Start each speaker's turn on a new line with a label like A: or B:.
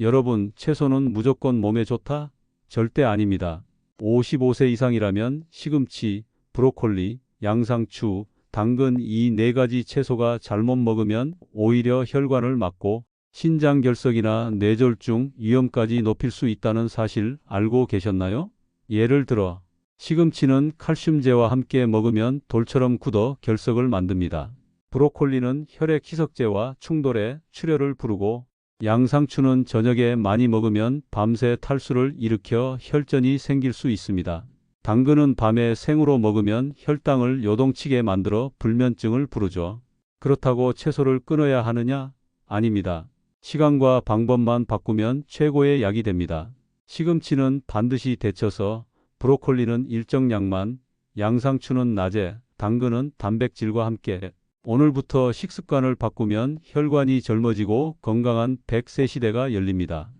A: 여러분, 채소는 무조건 몸에 좋다? 절대 아닙니다. 55세 이상이라면 시금치, 브로콜리, 양상추, 당근 이 네 가지 채소가 잘못 먹으면 오히려 혈관을 막고 신장 결석이나 뇌졸중 위험까지 높일 수 있다는 사실 알고 계셨나요? 예를 들어 시금치는 칼슘제와 함께 먹으면 돌처럼 굳어 결석을 만듭니다. 브로콜리는 혈액 희석제와 충돌해 출혈을 부르고 양상추는 저녁에 많이 먹으면 밤새 탈수를 일으켜 혈전이 생길 수 있습니다. 당근은 밤에 생으로 먹으면 혈당을 요동치게 만들어 불면증을 부르죠. 그렇다고 채소를 끊어야 하느냐? 아닙니다. 시간과 방법만 바꾸면 최고의 약이 됩니다. 시금치는 반드시 데쳐서 브로콜리는 일정량만, 양상추는 낮에, 당근은 단백질과 함께 오늘부터 식습관을 바꾸면 혈관이 젊어지고 건강한 100세 시대가 열립니다.